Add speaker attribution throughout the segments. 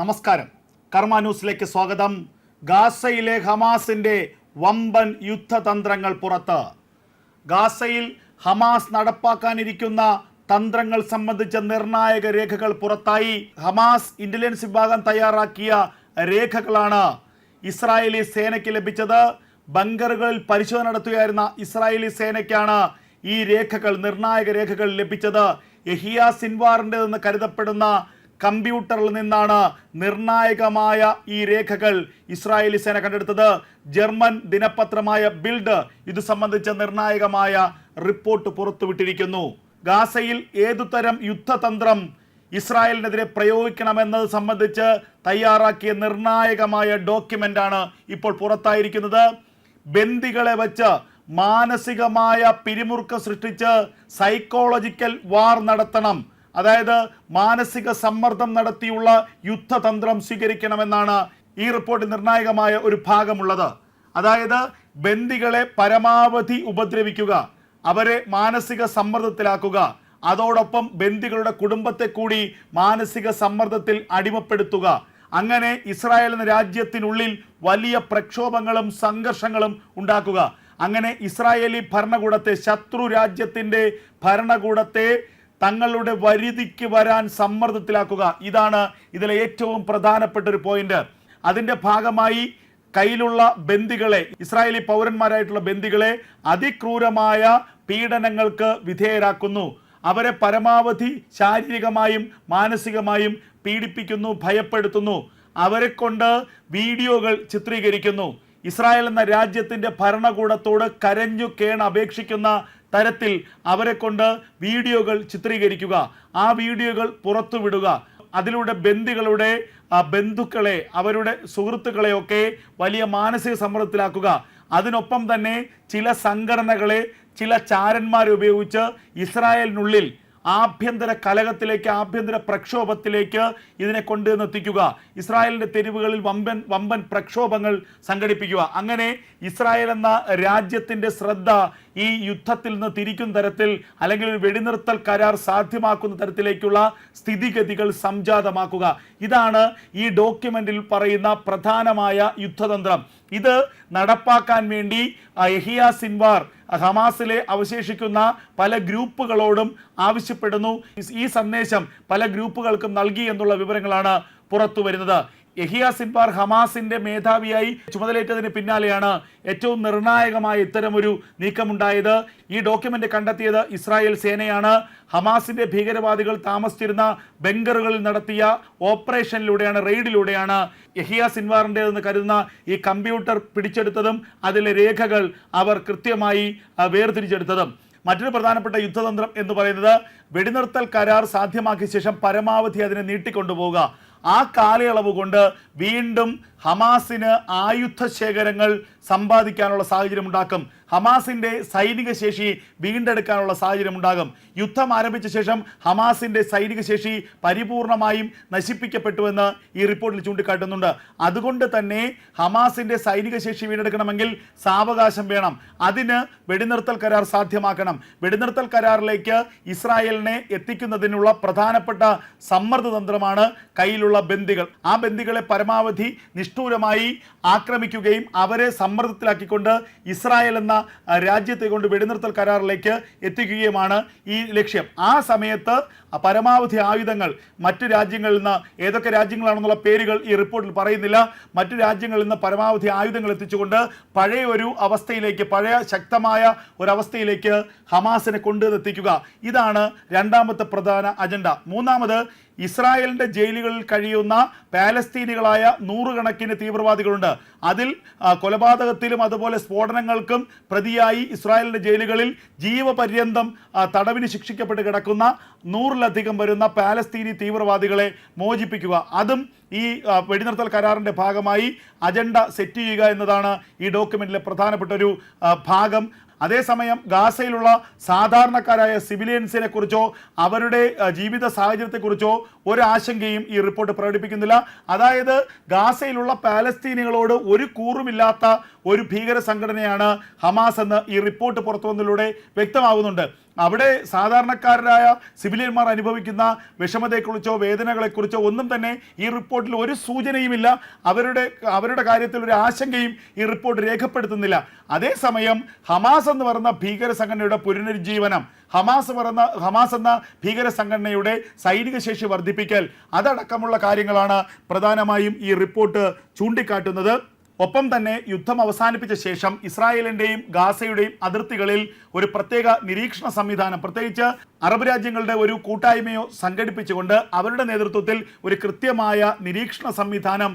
Speaker 1: നമസ്കാരം. കർമ്മ ന്യൂസിലേക്ക് സ്വാഗതം. ഗാസയിലെ ഹമാസിന്റെ വമ്പൻ യുദ്ധതന്ത്രങ്ങൾ പുറത്ത്. ഗാസയിൽ ഹമാസ് നടപ്പാക്കാനിരിക്കുന്ന തന്ത്രങ്ങൾ സംബന്ധിച്ച നിർണായക രേഖകൾ പുറത്തായി ഹമാസ് ഇന്റലിജൻസ് വിഭാഗം തയ്യാറാക്കിയ രേഖകളാണ് ഇസ്രായേലി സേനയ്ക്ക് ലഭിച്ചത്. ബങ്കറുകളിൽ പരിശോധന നടത്തുകയായിരുന്ന ഇസ്രായേലി സേനയ്ക്കാണ് ഈ രേഖകൾ നിർണായക രേഖകൾ ലഭിച്ചത്. യഹിയ സിൻവാറിന്റെതെന്ന് കരുതപ്പെടുന്ന കമ്പ്യൂട്ടറിൽ നിന്നാണ് നിർണായകമായ ഈ രേഖകൾ ഇസ്രായേലി സേന കണ്ടെടുത്തത്. ജർമ്മൻ ദിനപത്രമായ ബിൽഡ് ഇത് സംബന്ധിച്ച നിർണായകമായ റിപ്പോർട്ട് പുറത്തുവിട്ടിരിക്കുന്നു. ഗാസയിൽ ഏതുതരം യുദ്ധതന്ത്രം ഇസ്രായേലിനെതിരെ പ്രയോഗിക്കണമെന്നത് സംബന്ധിച്ച് തയ്യാറാക്കിയ നിർണായകമായ ഡോക്യുമെന്റാണ് ഇപ്പോൾ പുറത്തായിരിക്കുന്നത്. ബന്ദികളെ വച്ച് മാനസികമായ പിരിമുറുക്കം സൃഷ്ടിച്ച് സൈക്കോളജിക്കൽ വാർ നടത്തണം. അതായത് മാനസിക സമ്മർദ്ദം നടത്തിയുള്ള യുദ്ധതന്ത്രം സ്വീകരിക്കണമെന്നാണ് ഈ റിപ്പോർട്ടിൽ നിർണായകമായ ഒരു ഭാഗമുള്ളത്. അതായത് ബന്ദികളെ പരമാവധി ഉപദ്രവിക്കുക അവരെ മാനസിക സമ്മർദ്ദത്തിലാക്കുക. അതോടൊപ്പം ബന്ദികളുടെ കുടുംബത്തെ കൂടി മാനസിക സമ്മർദ്ദത്തിൽ അടിമപ്പെടുത്തുക. അങ്ങനെ ഇസ്രായേൽ എന്ന രാജ്യത്തിനുള്ളിൽ വലിയ പ്രക്ഷോഭങ്ങളും സംഘർഷങ്ങളും ഉണ്ടാക്കുക. അങ്ങനെ ഇസ്രായേലി ഭരണകൂടത്തെ ശത്രു രാജ്യത്തിന്റെ ഭരണകൂടത്തെ തങ്ങളുടെ വരുതിക്ക് വരാൻ സമ്മർദ്ദത്തിലാക്കുക. ഇതാണ് ഇതിലെ ഏറ്റവും പ്രധാനപ്പെട്ട ഒരു പോയിന്റ്. അതിന്റെ ഭാഗമായി കയ്യിലുള്ള ബന്ദികളെ ഇസ്രായേലി പൗരന്മാരായിട്ടുള്ള ബന്ദികളെ അതിക്രൂരമായ പീഡനങ്ങൾക്ക് വിധേയരാക്കുന്നു. അവരെ പരമാവധി ശാരീരികമായും മാനസികമായും പീഡിപ്പിക്കുന്നു ഭയപ്പെടുത്തുന്നു. അവരെ കൊണ്ട് വീഡിയോകൾ ചിത്രീകരിക്കുന്നു. ഇസ്രായേൽ എന്ന രാജ്യത്തിന്റെ ഭരണകൂടത്തോട് കരഞ്ഞു കേൺ അപേക്ഷിക്കുന്ന തരത്തിൽ അവരെ കൊണ്ട് വീഡിയോകൾ ചിത്രീകരിക്കുക. ആ വീഡിയോകൾ പുറത്തുവിടുക. അതിലൂടെ ബന്ദികളുടെ ബന്ധുക്കളെ അവരുടെ സുഹൃത്തുക്കളെ ഒക്കെ വലിയ മാനസിക സമ്മർദ്ദത്തിലാക്കുക. അതിനൊപ്പം തന്നെ ചില സംഘടനകളെ ചില ചാരന്മാരെ ഉപയോഗിച്ച് ഇസ്രായേലിനുള്ളിൽ ആഭ്യന്തര കലഹത്തിലേക്ക് ആഭ്യന്തര പ്രക്ഷോഭത്തിലേക്ക് ഇതിനെ കൊണ്ടുവന്നെത്തിക്കുക. ഇസ്രായേലിന്റെ തെരുവുകളിൽ വമ്പൻ വമ്പൻ പ്രക്ഷോഭങ്ങൾ സംഘടിപ്പിക്കുക. അങ്ങനെ ഇസ്രായേൽ എന്ന രാജ്യത്തിന്റെ ശ്രദ്ധ ഈ യുദ്ധത്തിൽ നിന്ന് തിരിക്കുന്ന തരത്തിൽ അല്ലെങ്കിൽ ഒരു വെടിനിർത്തൽ കരാർ സാധ്യമാക്കുന്ന തരത്തിലേക്കുള്ള സ്ഥിതിഗതികൾ സംജാതമാക്കുക. ഇതാണ് ഈ ഡോക്യുമെന്റിൽ പറയുന്ന പ്രധാനമായ യുദ്ധതന്ത്രം. ഇത് നടപ്പാക്കാൻ വേണ്ടി എഹിയ സിൻവാർ ഹമാസിലെ അവശേഷിക്കുന്ന പല ഗ്രൂപ്പുകളോടും ആവശ്യപ്പെടുന്നു. ഈ സന്ദേശം പല ഗ്രൂപ്പുകൾക്കും നൽകി എന്നുള്ള വിവരങ്ങളാണ് പുറത്തു വരുന്നത് യഹിയ സിൻവാർ ഹമാസിന്റെ മേധാവിയായി ചുമതലയേറ്റതിന് പിന്നാലെയാണ് ഏറ്റവും നിർണായകമായ ഇത്തരമൊരു നീക്കമുണ്ടായത്. ഈ ഡോക്യുമെന്റ് കണ്ടെത്തിയത് ഇസ്രായേൽ സേനയാണ്. ഹമാസിന്റെ ഭീകരവാദികൾ താമസിച്ചിരുന്ന ബംഗറുകളിൽ നടത്തിയ ഓപ്പറേഷനിലൂടെയാണ് റെയ്ഡിലൂടെയാണ് യഹിയ സിൻവാറിന്റെതെന്ന് കരുതുന്ന ഈ കമ്പ്യൂട്ടർ പിടിച്ചെടുത്തതും അതിലെ രേഖകൾ അവർ കൃത്യമായി വേർതിരിച്ചെടുത്തതും. മറ്റൊരു പ്രധാനപ്പെട്ട യുദ്ധതന്ത്രം എന്ന് പറയുന്നത് വെടിനിർത്തൽ കരാർ സാധ്യമാക്കിയ ശേഷം പരമാവധി അതിനെ നീട്ടിക്കൊണ്ടുപോവുക. ആ കാലയളവ് കൊണ്ട് വീണ്ടും ഹമാസിന് ആയുധ ശേഖരങ്ങൾ സമ്പാദിക്കാനുള്ള സാഹചര്യം ഉണ്ടാക്കും. ഹമാസിന്റെ സൈനിക ശേഷി വീണ്ടെടുക്കാനുള്ള സാഹചര്യം ഉണ്ടാകും യുദ്ധം ആരംഭിച്ച ശേഷം ഹമാസിന്റെ സൈനിക ശേഷി പരിപൂർണമായും നശിപ്പിക്കപ്പെട്ടുവെന്ന് ഈ റിപ്പോർട്ടിൽ ചൂണ്ടിക്കാട്ടുന്നുണ്ട്. അതുകൊണ്ട് തന്നെ ഹമാസിന്റെ സൈനിക ശേഷി വീണ്ടെടുക്കണമെങ്കിൽ സാവകാശം വേണം. അതിന് വെടിനിർത്തൽ കരാർ സാധ്യമാക്കണം. വെടിനിർത്തൽ കരാറിലേക്ക് ഇസ്രായേലിനെ എത്തിക്കുന്നതിനുള്ള പ്രധാനപ്പെട്ട സമ്മർദ്ദതന്ത്രമാണ് കയ്യിലുള്ള ബന്ദികൾ. ആ ബന്ദികളെ പരമാവധി നിഷ്ഠൂരമായി ആക്രമിക്കുകയും അവരെ സമ്മർദ്ദത്തിലാക്കിക്കൊണ്ട് ഇസ്രായേൽ എന്ന രാജ്യത്തെ കൊണ്ട് വെടിനിർത്തൽ കരാറിലേക്ക് എത്തിക്കുകയുമാണ് ഈ ലക്ഷ്യം. ആ സമയത്ത് പരമാവധി ആയുധങ്ങൾ മറ്റു രാജ്യങ്ങളിൽ നിന്ന് ഏതൊക്കെ രാജ്യങ്ങളാണെന്നുള്ള പേരുകൾ ഈ റിപ്പോർട്ടിൽ പറയുന്നില്ല. മറ്റു രാജ്യങ്ങളിൽ നിന്ന് പരമാവധി ആയുധങ്ങൾ എത്തിച്ചുകൊണ്ട് പഴയ ഒരു അവസ്ഥയിലേക്ക് പഴയ ശക്തമായ ഒരവസ്ഥയിലേക്ക് ഹമാസിനെ കൊണ്ടുവന്നെത്തിക്കുക ഇതാണ് രണ്ടാമത്തെ പ്രധാന അജണ്ട. മൂന്നാമത് ഇസ്രായേലിന്റെ ജയിലുകളിൽ കഴിയുന്ന പാലസ്തീനികളായ നൂറുകണക്കിന് തീവ്രവാദികളുണ്ട്. അതിൽ കൊലപാതകത്തിലും അതുപോലെ സ്ഫോടനങ്ങൾക്കും പ്രതിയായി ഇസ്രായേലിന്റെ ജയിലുകളിൽ ജീവപര്യന്തം തടവിന് ശിക്ഷിക്കപ്പെട്ട് കിടക്കുന്ന നൂറിലധികം വരുന്ന പാലസ്തീനി തീവ്രവാദികളെ മോചിപ്പിക്കുക. അതും ഈ വെടിനിർത്തൽ കരാറിന്റെ ഭാഗമായി അജണ്ട സെറ്റ് ചെയ്യുക എന്നതാണ് ഈ ഡോക്യുമെന്റിലെ പ്രധാനപ്പെട്ട ഒരു ഭാഗം. അതേസമയം ഗാസയിലുള്ള സാധാരണക്കാരായ സിവിലിയൻസിനെ കുറിച്ചോ അവരുടെ ജീവിത സാഹചര്യത്തെക്കുറിച്ചോ ഒരു ആശങ്കയും ഈ റിപ്പോർട്ട് പ്രകടിപ്പിക്കുന്നില്ല. അതായത് ഗാസയിലുള്ള പാലസ്തീനികളോട് ഒരു കൂറുമില്ലാത്ത ഒരു ഭീകര സംഘടനയാണ് ഹമാസ് എന്ന് ഈ റിപ്പോർട്ട് പുറത്തു വന്നതിലൂടെ വ്യക്തമാകുന്നുണ്ട്. അവിടെ സാധാരണക്കാരായ സിവിലിയന്മാർ അനുഭവിക്കുന്ന വിഷമതയെക്കുറിച്ചോ വേദനകളെക്കുറിച്ചോ ഒന്നും തന്നെ ഈ റിപ്പോർട്ടിൽ ഒരു സൂചനയുമില്ല. അവരുടെ അവരുടെ കാര്യത്തിൽ ഒരു ആശങ്കയും ഈ റിപ്പോർട്ട് രേഖപ്പെടുത്തുന്നില്ല. അതേസമയം ഹമാസ് എന്ന് പറയുന്ന ഭീകര സംഘടനയുടെ പുനരുജ്ജീവനം ഹമാസ് പറയുന്ന ഹമാസ് എന്ന ഭീകര സംഘടനയുടെ സൈനിക ശേഷി വർദ്ധിപ്പിക്കൽ അതടക്കമുള്ള കാര്യങ്ങളാണ് പ്രധാനമായും ഈ റിപ്പോർട്ട് ചൂണ്ടിക്കാട്ടുന്നത്. ഒപ്പം തന്നെ യുദ്ധം അവസാനിപ്പിച്ച ശേഷം ഇസ്രായേലിന്റെയും ഗാസയുടെയും അതിർത്തികളിൽ ഒരു പ്രത്യേക നിരീക്ഷണ സംവിധാനം പ്രത്യേകിച്ച് അറബ് രാജ്യങ്ങളുടെ ഒരു കൂട്ടായ്മയോ സംഘടിപ്പിച്ചുകൊണ്ട് അവരുടെ നേതൃത്വത്തിൽ ഒരു കൃത്യമായ നിരീക്ഷണ സംവിധാനം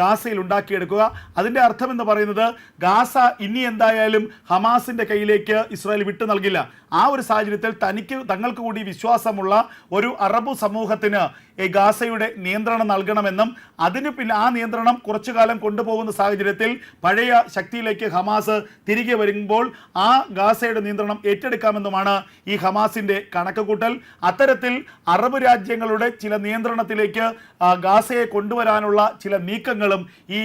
Speaker 1: ഗാസയിൽ ഉണ്ടാക്കിയെടുക്കുക. അതിന്റെ അർത്ഥം എന്ന് പറയുന്നത് ഗാസ ഇനി എന്തായാലും ഹമാസിന്റെ കയ്യിലേക്ക് ഇസ്രായേൽ വിട്ടു നൽകില്ല. ആ ഒരു സാഹചര്യത്തിൽ തനിക്ക് തങ്ങൾക്ക് കൂടി വിശ്വാസമുള്ള ഒരു അറബ് സമൂഹത്തിന് ഗാസയുടെ നിയന്ത്രണം നൽകണമെന്നും അതിന് പിന്നെ ആ നിയന്ത്രണം കുറച്ചു കാലം കൊണ്ടുപോകുന്ന സാഹചര്യത്തിൽ പഴയ ശക്തിയിലേക്ക് ഹമാസ് തിരികെ വരുമ്പോൾ ആ ഗാസയുടെ നിയന്ത്രണം ഏറ്റെടുക്കാമെന്നുമാണ് ഈ ഹമാസിന്റെ കണക്കുകൂട്ടൽ. അത്തരത്തിൽ അറബ് രാജ്യങ്ങളുടെ ചില നിയന്ത്രണത്തിലേക്ക് ഗാസയെ കൊണ്ടുവരാനുള്ള ചില നീക്കങ്ങളും ഈ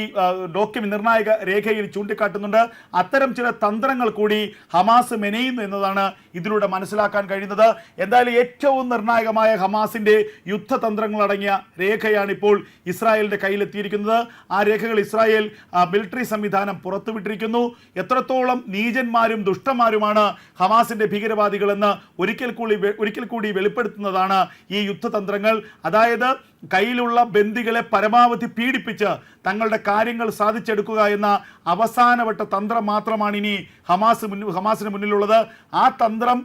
Speaker 1: ഡോക്യുമെന്റ് നിർണായക രേഖയിൽ ചൂണ്ടിക്കാട്ടുന്നുണ്ട്. അത്തരം ചില തന്ത്രങ്ങൾ കൂടി ഹമാസ് മെനയുന്നു എന്നതാണ് ഇതിലൂടെ മനസ്സിലാക്കാൻ കഴിയുന്നത് എന്തായാലും ഏറ്റവും നിർണായകമായ ഹമാസിന്റെ യുദ്ധതന്ത്രങ്ങൾ അടങ്ങിയ രേഖയാണ് ഇപ്പോൾ ഇസ്രായേലിന്റെ കയ്യിലെത്തിയിരിക്കുന്നത്. ആ രേഖകൾ ഇസ്രായേൽ മിലിറ്ററി സംവിധാനം പുറത്തുവിട്ടിരിക്കുന്നു. എത്രത്തോളം നീചന്മാരും ദുഷ്ടന്മാരുമാണ് ഹമാസിന്റെ ഭീകരവാദികളെന്ന് ഒരിക്കൽ കൂടി ഒരിക്കൽ കൂടി വെളിപ്പെടുത്തുന്നതാണ് ഈ യുദ്ധതന്ത്രങ്ങൾ. അതായത് കയ്യിലുള്ള ബന്ദികളെ പരമാവധി പീഡിപ്പിച്ച് തങ്ങളുടെ കാര്യങ്ങൾ സാധിച്ചെടുക്കുക എന്ന അവസാനവട്ട തന്ത്രം മാത്രമാണ് ഇനി ഹമാസ് മുന്നിൽ ഹമാസിന് മുന്നിലുള്ളത്. ആ തന്ത്രം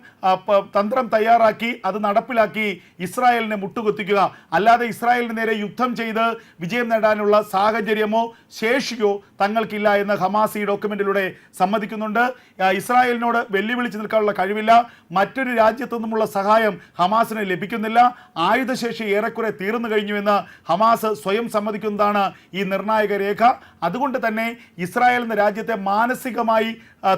Speaker 1: തന്ത്രം തയ്യാറാക്കി അത് നടപ്പിലാക്കി ഇസ്രായേലിനെ മുട്ടുകുത്തിക്കുക. അല്ലാതെ ഇസ്രായേലിന് നേരെ യുദ്ധം ചെയ്ത് വിജയം നേടാനുള്ള സാഹചര്യമോ ശേഷിയോ തങ്ങൾക്കില്ല എന്ന് ഹമാസ് ഈ ഡോക്യുമെന്റിലൂടെ സമ്മതിക്കുന്നുണ്ട്. ഇസ്രായേലിനോട് വെല്ലുവിളിച്ച് നിൽക്കാനുള്ള കഴിവില്ല. മറ്റൊരു രാജ്യത്തു നിന്നുമുള്ള സഹായം ഹമാസിന് ലഭിക്കുന്നില്ല. ആയുധശേഷി ഏറെക്കുറെ തീർന്നു കഴിഞ്ഞുവെന്ന് ഹമാസ് സ്വയം സമ്മതിക്കുന്നതാണ് ഈ നിർണായക രേഖ. അതുകൊണ്ട് തന്നെ ഇസ്രായേൽ എന്ന രാജ്യത്തെ മാനസികമായി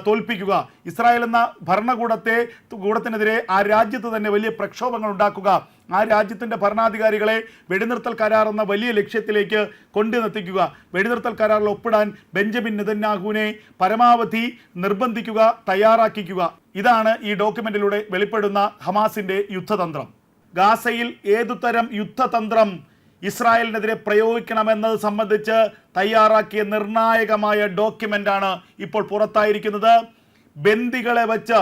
Speaker 1: തോൽപ്പിക്കുക. ഇസ്രായേൽ എന്ന ഭരണകൂടത്തെ കൂടത്തിനെതിരെ ആ രാജ്യത്ത് തന്നെ വലിയ പ്രക്ഷോഭങ്ങൾ ഉണ്ടാക്കുക. ആ രാജ്യത്തിന്റെ ഭരണാധികാരികളെ വെടിനിർത്തൽ കരാർ എന്ന വലിയ ലക്ഷ്യത്തിലേക്ക് കൊണ്ടുനിർത്തിക്കുക വെടിനിർത്തൽ കരാറിൽ ഒപ്പിടാൻ ബെഞ്ചമിൻ നിതന്യാഹുവിനെ പരമാവധി നിർബന്ധിക്കുക തയ്യാറാക്കിക്കുക. ഇതാണ് ഈ ഡോക്യുമെന്റിലൂടെ വെളിപ്പെടുന്ന ഹമാസിന്റെ യുദ്ധതന്ത്രം. ഗാസയിൽ ഏതുതരം യുദ്ധതന്ത്രം ഇസ്രായേലിനെതിരെ പ്രയോഗിക്കണമെന്നത് സംബന്ധിച്ച് തയ്യാറാക്കിയ നിർണായകമായ ഡോക്യുമെന്റാണ് ഇപ്പോൾ പുറത്തായിരിക്കുന്നത്. ബന്ദികളെ വച്ച്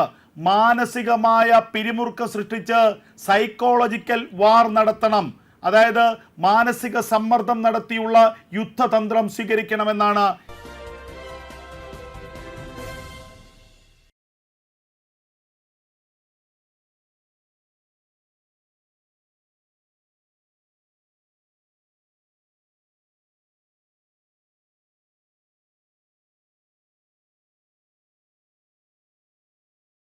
Speaker 1: മാനസികമായ പിരിമുറുക്കം സൃഷ്ടിച്ച് സൈക്കോളജിക്കൽ വാർ നടത്തണം. അതായത് മാനസിക സമ്മർദ്ദം നടത്തിയുള്ള യുദ്ധതന്ത്രം സ്വീകരിക്കണമെന്നാണ്